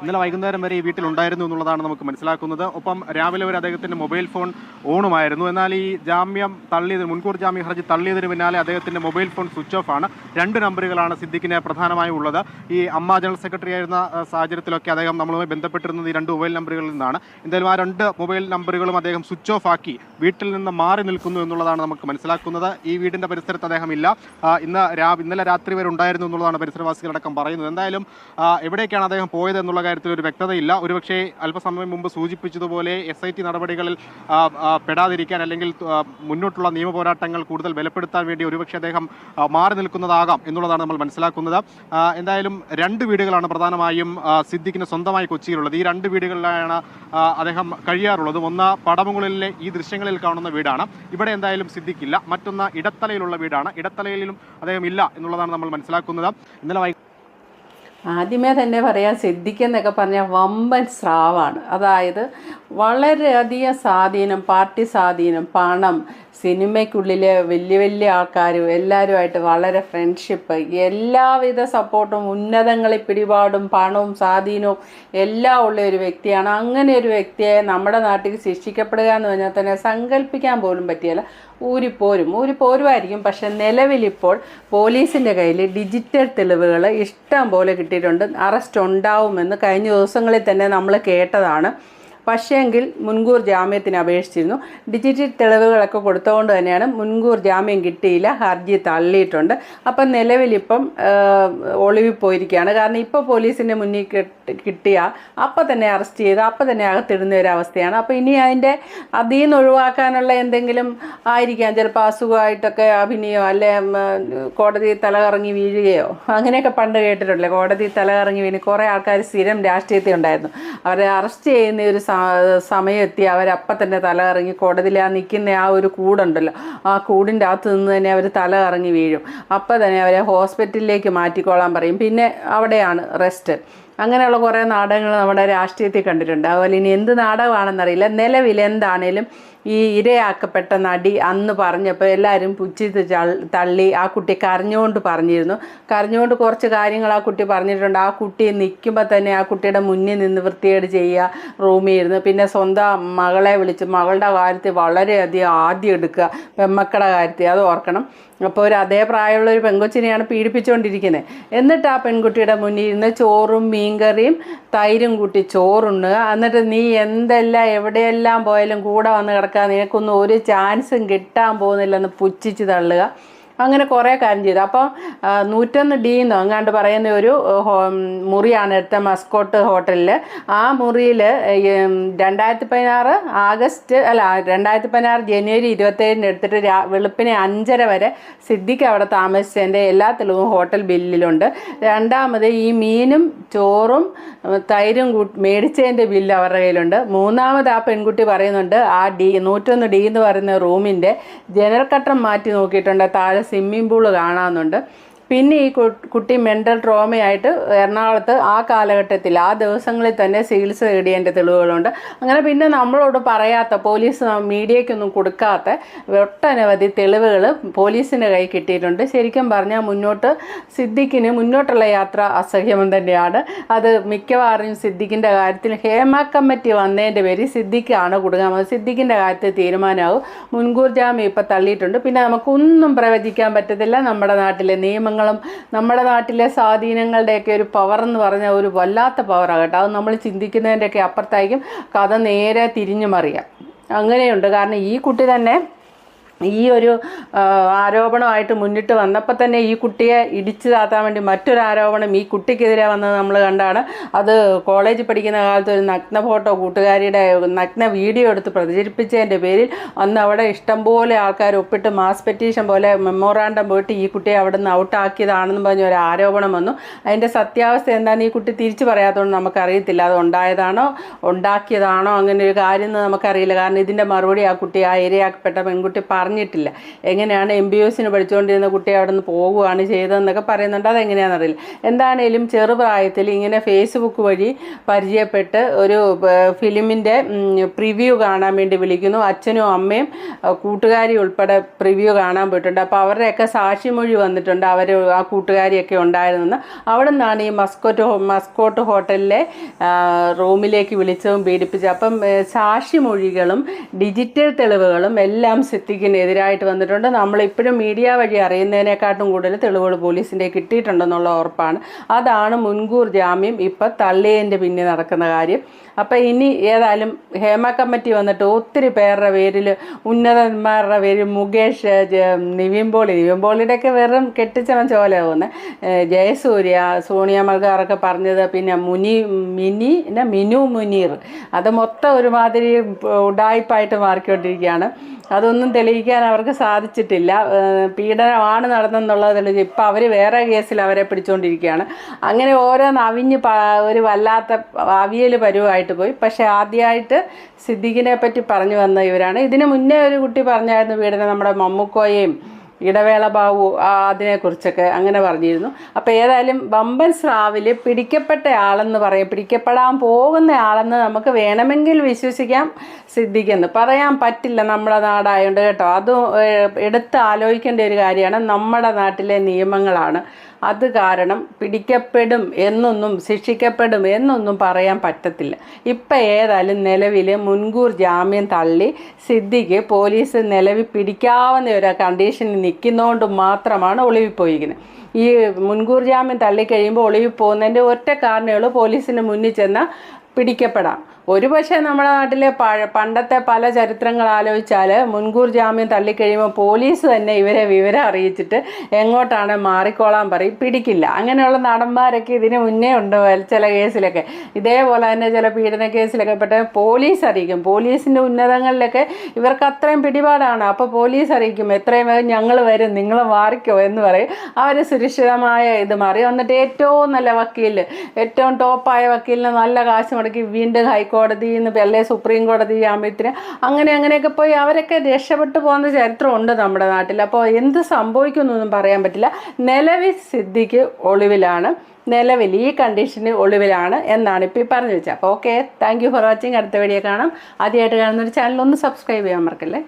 ഇന്നലെ വൈകുന്നേരം വരെ ഈ വീട്ടിലുണ്ടായിരുന്നു എന്നുള്ളതാണ് നമുക്ക് മനസ്സിലാക്കുന്നത്. ഒപ്പം രാവിലെ വരെ അദ്ദേഹത്തിന്റെ മൊബൈൽ ഫോൺ ഓണുമായിരുന്നു. എന്നാൽ ഈ ജാമ്യം തള്ളിയതിന് മുൻകൂർ ജാമ്യ ഹർജി തള്ളിയതിന് പിന്നാലെ അദ്ദേഹത്തിന്റെ മൊബൈൽ ഫോൺ സ്വിച്ച് ഓഫ് ആണ്. രണ്ട് നമ്പറുകളാണ് സിദ്ദിഖിന് പ്രധാനമായും ഉള്ളത്. ഈ അമ്മ ജനറൽ സെക്രട്ടറി ആയിരുന്ന സാഹചര്യത്തിലൊക്കെ അദ്ദേഹം നമ്മളുമായി ബന്ധപ്പെട്ടിരുന്നത് ഈ രണ്ട് മൊബൈൽ നമ്പറുകളിൽ നിന്നാണ്. എന്തായാലും ആ രണ്ട് മൊബൈൽ നമ്പറുകളും അദ്ദേഹം സ്വിച്ച് ഓഫ് ആക്കി വീട്ടിൽ നിന്ന് മാറി നിൽക്കുന്നു എന്നുള്ളതാണ് നമുക്ക് മനസ്സിലാക്കുന്നത്. ഈ വീടിന്റെ പരിസരത്ത് അദ്ദേഹം ഇല്ല. ഇന്ന് രാ ഇന്നലെ രാത്രി വരെ ഉണ്ടായിരുന്നു എന്നുള്ളതാണ് പരിസരവാസികളടക്കം പറയുന്നത്. എന്തായാലും എവിടേക്കാണ് അദ്ദേഹം പോയത് എന്നുള്ള കാര്യത്തിൽ ഒരു വ്യക്തതയില്ല. ഒരുപക്ഷേ അല്പസമയം മുമ്പ് സൂചിപ്പിച്ചതുപോലെ എസ് ഐ ടി നടപടികളിൽ പെടാതിരിക്കാൻ അല്ലെങ്കിൽ മുന്നോട്ടുള്ള നിയമ പോരാട്ടങ്ങൾ കൂടുതൽ ബലപ്പെടുത്താൻ വേണ്ടി ഒരുപക്ഷെ അദ്ദേഹം മാറി നിൽക്കുന്നതാകാം എന്നുള്ളതാണ് നമ്മൾ മനസ്സിലാക്കുന്നത്. എന്തായാലും രണ്ട് വീടുകളാണ് പ്രധാനമായും സിദ്ദിഖിന് സ്വന്തമായി കൊച്ചിയിലുള്ളത്. ഈ രണ്ട് വീടുകളിലാണ് അദ്ദേഹം കഴിയാറുള്ളത്. ഒന്ന് പടമുകളിലെ ഈ ദൃശ്യങ്ങളിൽ കാണുന്ന വീടാണ്. ഇവിടെ എന്തായാലും സിദ്ദിഖില്ല മറ്റൊന്ന് ഇടത്തലയിലുള്ള വീടാണ്. ഇടത്തലയിലും അദ്ദേഹം ഇല്ല എന്നുള്ളതാണ് നമ്മൾ മനസ്സിലാക്കുന്നത്. ഇന്നലെ ആദ്യമേ തന്നെ പറയാം സിദ്ദിഖെന്നൊക്കെ പറഞ്ഞാൽ വമ്പൻ സ്രാവാണ്. അതായത് വളരെയധികം സ്വാധീനം പാർട്ടി സ്വാധീനം പണം സിനിമയ്ക്കുള്ളിലെ വലിയ വലിയ ആൾക്കാരും എല്ലാവരുമായിട്ട് വളരെ ഫ്രണ്ട്ഷിപ്പ് എല്ലാവിധ സപ്പോർട്ടും ഉന്നതങ്ങളിൽ പിടിപാടും പണവും സ്വാധീനവും എല്ലാം ഉള്ള ഒരു വ്യക്തിയാണ്. അങ്ങനെ ഒരു വ്യക്തിയെ നമ്മുടെ നാട്ടിൽ ശിക്ഷിക്കപ്പെടുക എന്ന് പറഞ്ഞാൽ തന്നെ സങ്കല്പിക്കാൻ പോലും പറ്റിയല്ല. ഊരിപ്പോരും ഊരിപ്പോരുമായിരിക്കും പക്ഷെ നിലവിലിപ്പോൾ പോലീസിന്റെ കയ്യിൽ ഡിജിറ്റൽ തെളിവുകൾ ഇഷ്ടം പോലെ കിട്ടിയിട്ടുണ്ട്. അറസ്റ്റ് ഉണ്ടാവുമെന്ന് കഴിഞ്ഞ ദിവസങ്ങളിൽ തന്നെ നമ്മൾ കേട്ടതാണ്. പക്ഷേങ്കിൽ മുൻകൂർ ജാമ്യത്തിന് അപേക്ഷിച്ചിരുന്നു. ഡിജിറ്റൽ തെളിവുകളൊക്കെ കൊടുത്തുകൊണ്ട് തന്നെയാണ് മുൻകൂർ ജാമ്യം കിട്ടിയില്ല. ഹർജി തള്ളിയിട്ടുണ്ട്. അപ്പം നിലവിലിപ്പം ഒളിവിൽ പോയിരിക്കുകയാണ്. കാരണം ഇപ്പോൾ പോലീസിന്റെ മുന്നിൽ കിട്ടി- കിട്ടിയ അപ്പം തന്നെ അറസ്റ്റ് ചെയ്ത് അപ്പം തന്നെ അകത്തിടുന്ന ഒരു അവസ്ഥയാണ്. അപ്പോൾ ഇനി അതിന്റെ അതിൽ നിന്ന് ഒഴിവാക്കാനുള്ള എന്തെങ്കിലും ആയിരിക്കാം. ചിലപ്പോൾ അസുഖമായിട്ടൊക്കെ അഭിനയോ അല്ലെ കോടതി തലകറങ്ങി വീഴുകയോ? അങ്ങനെയൊക്കെ പണ്ട് കേട്ടിട്ടുണ്ടല്ലേ കോടതി തലകറങ്ങി വീണ് കുറേ ആൾക്കാർ സ്ഥിരം രാഷ്ട്രീയത്തിൽ ഉണ്ടായിരുന്നു. അവരെ അറസ്റ്റ് ചെയ്യുന്ന ഒരു സ- സമയം എത്തി അവരപ്പം തന്നെ തലകറങ്ങി കോടതിയിൽ ആ നിൽക്കുന്ന ആ ഒരു കൂടുണ്ടല്ലോ ആ കൂടിന്റെ അകത്ത് നിന്ന് തന്നെ അവർ തലകറങ്ങി വീഴും. അപ്പം തന്നെ അവരെ ഹോസ്പിറ്റലിലേക്ക് മാറ്റിക്കോളാൻ പറയും. പിന്നെ അവിടെയാണ് റെസ്റ്റ്. അങ്ങനെയുള്ള കുറേ നാടകങ്ങൾ നമ്മുടെ രാഷ്ട്രീയത്തിൽ കണ്ടിട്ടുണ്ട്. അതുപോലെ ഇനി എന്ത് നാടകമാണെന്നറിയില്ല. നിലവിൽ എന്താണേലും ഈ ഇരയാക്കപ്പെട്ട നടി അന്ന് പറഞ്ഞപ്പോൾ എല്ലാവരും പുച്ഛിച്ച് തള്ളി ആ കുട്ടി കരഞ്ഞുകൊണ്ട് പറഞ്ഞിരുന്നു. കരഞ്ഞുകൊണ്ട് കുറച്ച് കാര്യങ്ങൾ ആ കുട്ടി പറഞ്ഞിട്ടുണ്ട്. ആ കുട്ടി നിൽക്കുമ്പോൾ തന്നെ ആ കുട്ടിയുടെ മുന്നിൽ നിന്ന് വൃത്തികേട് ചെയ്യുക റൂമിൽ ഇരുന്ന് പിന്നെ സ്വന്തം മകളെ വിളിച്ച് മകളുടെ കാര്യത്തിൽ വളരെയധികം ആദ്യം എടുക്കുക. പെമ്മക്കളുടെ കാര്യത്തിൽ. അത് ഓർക്കണം. അപ്പോൾ ഒരു അതേ പ്രായമുള്ള ഒരു പെൺകൊച്ചിനെയാണ് പീഡിപ്പിച്ചുകൊണ്ടിരിക്കുന്നത്. എന്നിട്ട് ആ പെൺകുട്ടിയുടെ മുന്നിൽ ഇരുന്ന് ചോറും മീൻകറിയും തൈരും കൂട്ടി ചോറുണ്ണുക. എന്നിട്ട് നീ എന്തെല്ലാം എവിടെയെല്ലാം പോയാലും കൂടെ വന്ന് കിടക്കാൻ നിനക്കൊന്നും ഒരു ചാൻസും കിട്ടാൻ പോകുന്നില്ലെന്ന് പുച്ഛിച്ച് തള്ളുക. അങ്ങനെ കുറേ കാര്യം ചെയ്തു. അപ്പോൾ നൂറ്റൊന്ന് ഡി എന്ന് അങ്ങാണ്ട് പറയുന്ന ഒരു മുറിയാണ് എടുത്ത മസ്കോട്ട് ഹോട്ടലിൽ ആ മുറിയിൽ രണ്ടായിരത്തി പതിനാറ് ആഗസ്റ്റ് അല്ല രണ്ടായിരത്തി പതിനാറ് ജനുവരി ഇരുപത്തേഴിന് എടുത്തിട്ട് രാ വെളുപ്പിനെ അഞ്ചര വരെ സിദ്ദിഖ് അവിടെ താമസിച്ചതിന്റെ എല്ലാ തെളിവും ഹോട്ടൽ ബില്ലിലുണ്ട്. രണ്ടാമത് ഈ മീനും ചോറും തൈരും മേടിച്ചതിന്റെ ബില്ല് അവരുടെ കയ്യിലുണ്ട്. മൂന്നാമത് ആ പെൺകുട്ടി പറയുന്നുണ്ട് ആ ഡി നൂറ്റൊന്ന് ഡി എന്ന് പറയുന്ന റൂമിന്റെ ജനൽ കട്ടം മാറ്റി നോക്കിയിട്ടുണ്ട്. താഴെ സ്വിമ്മിംഗ് പൂൾ കാണാമെന്നുണ്ട് പിന്നെ ഈ കുട്ടി മെന്റൽ ട്രോമയായിട്ട് എറണാകുളത്ത് ആ കാലഘട്ടത്തിൽ ആ ദിവസങ്ങളിൽ തന്നെ ചികിത്സ തേടിയതിന്റെ തെളിവുകളുണ്ട്. അങ്ങനെ പിന്നെ നമ്മളോട് പറയാത്ത പോലീസ് മീഡിയയ്ക്കൊന്നും കൊടുക്കാത്ത ഒട്ടനവധി തെളിവുകൾ പോലീസിന്റെ കൈ കിട്ടിയിട്ടുണ്ട്. ശരിക്കും പറഞ്ഞാൽ മുന്നോട്ട് സിദ്ദിഖിന് മുന്നോട്ടുള്ള യാത്ര അസഹ്യം തന്നെയാണ്. അത് മിക്കവാറും സിദ്ദിഖിന്റെ കാര്യത്തിൽ ഹേമ കമ്മിറ്റി വന്നതിന്റെ പേരിൽ സിദ്ദിഖാണ് കൊടുക്കാൻ പോകുന്നത് സിദ്ദിഖിന്റെ കാര്യത്തിൽ തീരുമാനമാകും. മുൻകൂർ ജാമ്യം ഇപ്പം തള്ളിയിട്ടുണ്ട്. പിന്നെ നമുക്കൊന്നും പ്രവചിക്കാൻ പറ്റത്തില്ല. നമ്മുടെ നാട്ടിലെ നിയമങ്ങളും നമ്മുടെ നാട്ടിലെ സ്വാധീനങ്ങളുടെയൊക്കെ ഒരു പവർ എന്ന് പറഞ്ഞാൽ ഒരു വല്ലാത്ത പവറാണ് കേട്ടോ. അത് നമ്മൾ ചിന്തിക്കുന്നതിന്റെയൊക്കെ അപ്പുറത്തായിരിക്കും കഥ നേരെ തിരിഞ്ഞു മറിയാം അങ്ങനെയുണ്ട്. കാരണം ഈ കുട്ടി തന്നെ ഈ ഒരു ആരോപണമായിട്ട് മുന്നിട്ട് വന്നപ്പോൾ തന്നെ ഈ കുട്ടിയെ ഇടിച്ചു താത്താൻ വേണ്ടി മറ്റൊരു ആരോപണം ഈ കുട്ടിക്കെതിരെ വന്നത് നമ്മൾ കണ്ടാണ്. അത് കോളേജിൽ പഠിക്കുന്ന കാലത്ത് ഒരു നഗ്ന ഫോട്ടോ കൂട്ടുകാരിയുടെ നഗ്ന വീഡിയോ എടുത്ത് പ്രചരിപ്പിച്ചതിന്റെ പേരിൽ അന്ന് അവിടെ ഇഷ്ടംപോലെ ആൾക്കാർ ഒപ്പിട്ട് മാസ് പെറ്റീഷൻ പോലെ മെമ്മോറാണ്ടം പോയിട്ട് ഈ കുട്ടിയെ അവിടെ നിന്ന് ഔട്ടാക്കിയതാണെന്ന് പറഞ്ഞ ഒരു ആരോപണം വന്നു. അതിന്റെ സത്യാവസ്ഥ എന്താണെന്ന് ഈ കുട്ടി തിരിച്ചു പറയാത്തതുകൊണ്ട് നമുക്കറിയത്തില്ല. അത് ഉണ്ടായതാണോ ഉണ്ടാക്കിയതാണോ അങ്ങനെ ഒരു കാര്യം നമുക്കറിയില്ല. കാരണം ഇതിന്റെ മറുപടി ആ കുട്ടി ആ ഏരിയാക്കപ്പെട്ട പെൺകുട്ടി പറ പറഞ്ഞിട്ടില്ല എങ്ങനെയാണ് എം ബി എസിന് പഠിച്ചുകൊണ്ടിരുന്ന കുട്ടി അവിടെ നിന്ന് പോകുകയാണ് ചെയ്തതെന്നൊക്കെ പറയുന്നുണ്ട്. അതെങ്ങനെയാണെന്നറിയില്ല. എന്താണേലും ചെറുപ്രായത്തിൽ ഇങ്ങനെ ഫേസ്ബുക്ക് വഴി പരിചയപ്പെട്ട് ഒരു ഫിലിമിന്റെ പ്രിവ്യൂ കാണാൻ വേണ്ടി വിളിക്കുന്നു. അച്ഛനും അമ്മയും കൂട്ടുകാരി ഉൾപ്പെടെ പ്രിവ്യൂ കാണാൻ പോയിട്ടുണ്ട്. അപ്പോൾ അവരുടെയൊക്കെ സാക്ഷിമൊഴി വന്നിട്ടുണ്ട്. അവർ ആ കൂട്ടുകാരിയൊക്കെ ഉണ്ടായിരുന്നെന്ന്. അവിടെ നിന്നാണ് ഈ മസ്കോട്ട് മസ്കോട്ട് ഹോട്ടലിലെ റൂമിലേക്ക് വിളിച്ചതും പീഡിപ്പിച്ചത്. അപ്പം സാക്ഷി സാക്ഷിമൊഴികളും ഡിജിറ്റൽ തെളിവുകളും എല്ലാം സിദ്ദിഖിനെതിരായിട്ട് വന്നിട്ടുണ്ട്. നമ്മളിപ്പോഴും മീഡിയ വഴി അറിയുന്നതിനെക്കാട്ടും കൂടുതൽ തെളിവുകൾ പോലീസിന്റെ കിട്ടിയിട്ടുണ്ടെന്നുള്ള ഉറപ്പാണ്. അതാണ് മുൻകൂർ ജാമ്യം. ഇപ്പം തള്ളിയതിന്റെ പിന്നെ നടക്കുന്ന കാര്യം. അപ്പം ഇനി ഏതായാലും ഹേമ കമ്മിറ്റി വന്നിട്ട് ഒത്തിരി പേരുടെ പേരിൽ ഉന്നതന്മാരുടെ പേരിൽ മുകേഷ് നിവിൻ പോളി. നിവിൻ വെറും കെട്ടിച്ചവൻ ചോല പോകുന്നത് ജയസൂര്യ സോണിയ മൽഗാറൊക്കെ പറഞ്ഞത് പിന്നെ മുനി മിനി പിന്നെ മിനു മുനീർ. അത് മൊത്തം ഒരുമാതിരി ഉടായ്പായിട്ട് മാറിക്കൊണ്ടിരിക്കുകയാണ്. അതൊന്നും തെളിയിക്കാൻ അവർക്ക് സാധിച്ചിട്ടില്ല. പീഡനമാണ് നടന്നെന്നുള്ളത് തെളിയിച്ചു ഇപ്പം അവർ വേറെ കേസിൽ അവരെ പിടിച്ചുകൊണ്ടിരിക്കുകയാണ് അങ്ങനെ ഓരോന്ന് അവിഞ്ഞ് ഒരു വല്ലാത്ത അവിയൽ പരുവായിട്ട് പോയി. പക്ഷേ ആദ്യമായിട്ട് സിദ്ദീഖിനെ പറ്റി പറഞ്ഞു വന്ന ഇവരാണ്. ഇതിന് മുന്നേ ഒരു കുട്ടി പറഞ്ഞായിരുന്നു വീടിനെ നമ്മുടെ മമ്മുക്കോയെയും ഇടവേള ബാബു അതിനെക്കുറിച്ചൊക്കെ അങ്ങനെ പറഞ്ഞിരുന്നു. അപ്പോൾ ഏതായാലും വമ്പൻ സ്രാവിൽ പിടിക്കപ്പെട്ട ആളെന്ന് പറയും. പിടിക്കപ്പെടാൻ പോകുന്ന ആളെന്ന് നമുക്ക് വേണമെങ്കിൽ വിശ്വസിക്കാം സിദ്ധിക്കുന്നു പറയാൻ പറ്റില്ല നമ്മുടെ നാടായതുകൊണ്ട് കേട്ടോ. അതും എടുത്ത് ആലോചിക്കേണ്ട ഒരു കാര്യമാണ്. നമ്മുടെ നാട്ടിലെ നിയമങ്ങളാണ് അത് കാരണം പിടിക്കപ്പെടും എന്നൊന്നും ശിക്ഷിക്കപ്പെടും എന്നൊന്നും പറയാൻ പറ്റത്തില്ല. ഇപ്പം ഏതായാലും നിലവിൽ മുൻകൂർ ജാമ്യം തള്ളി സിദ്ദിഖ് പോലീസ് നിലവിൽ പിടിക്കാവുന്ന ഒരു കണ്ടീഷനിൽ നിൽക്കുന്നതുകൊണ്ട് മാത്രമാണ് ഒളിവിൽ ഒളിവിപ്പോയിരിക്കുന്നത് ഈ മുൻകൂർ ജാമ്യം തള്ളിക്കഴിയുമ്പോൾ ഒളിവിൽ പോകുന്നതിന്റെ ഒറ്റ കാരണമേ ഉള്ളൂ പോലീസിന് മുന്നിൽ ചെന്നാൽ പിടിക്കപ്പെടാം. ഒരു പക്ഷേ നമ്മുടെ നാട്ടിലെ പണ്ടത്തെ പല ചരിത്രങ്ങൾ ആലോചിച്ചാൽ മുൻകൂർ ജാമ്യം തള്ളിക്കഴിയുമ്പോൾ പോലീസ് തന്നെ ഇവരെ വിവരം അറിയിച്ചിട്ട് എങ്ങോട്ടാണ് മാറിക്കോളാൻ പറയും. പിടിക്കില്ല. അങ്ങനെയുള്ള നടന്മാരൊക്കെ ഇതിന് മുന്നേ ഉണ്ട് ചില കേസിലൊക്കെ. ഇതേപോലെ തന്നെ ചില പീഡന കേസിലൊക്കെ പെട്ട പോലീസ് അറിയിക്കും. പോലീസിന്റെ ഉന്നതങ്ങളിലൊക്കെ ഇവർക്ക് അത്രയും പിടിപാടാണ്. അപ്പോൾ പോലീസ് അറിയിക്കും. എത്രയും വേഗം ഞങ്ങൾ വരും നിങ്ങൾ മാറിക്കോ എന്ന് പറയും. അവർ സുരക്ഷിതമായ ഇത് മാറി. എന്നിട്ട് ഏറ്റവും നല്ല വക്കീൽ ഏറ്റവും ടോപ്പായ വക്കീലിന് നല്ല കാശ് മുടക്കി വീണ്ടും ഹൈക്കോടതിയിൽ നിന്ന് അല്ലെ സുപ്രീം കോടതി ജാമ്യത്തിന് അങ്ങനെ അങ്ങനെയൊക്കെ പോയി അവരൊക്കെ രക്ഷപ്പെട്ടു പോകുന്ന ചരിത്രമുണ്ട് നമ്മുടെ നാട്ടിൽ. അപ്പോൾ എന്ത് സംഭവിക്കുമെന്നൊന്നും പറയാൻ പറ്റില്ല. നിലവിൽ സിദ്ധിക്ക് ഒളിവിലാണ്. നിലവിൽ ഈ കണ്ടീഷന് ഒളിവിലാണ് എന്നാണ് ഇപ്പോൾ ഈ പറഞ്ഞു വെച്ചത്. അപ്പോൾ okay thank you for watching അടുത്ത വീഡിയോ കാണാം. ആദ്യമായിട്ട് കാണുന്ന ഒരു ചാനൽ ഒന്ന് സബ്സ്ക്രൈബ് ചെയ്യാൻ മറക്കല്ലേ?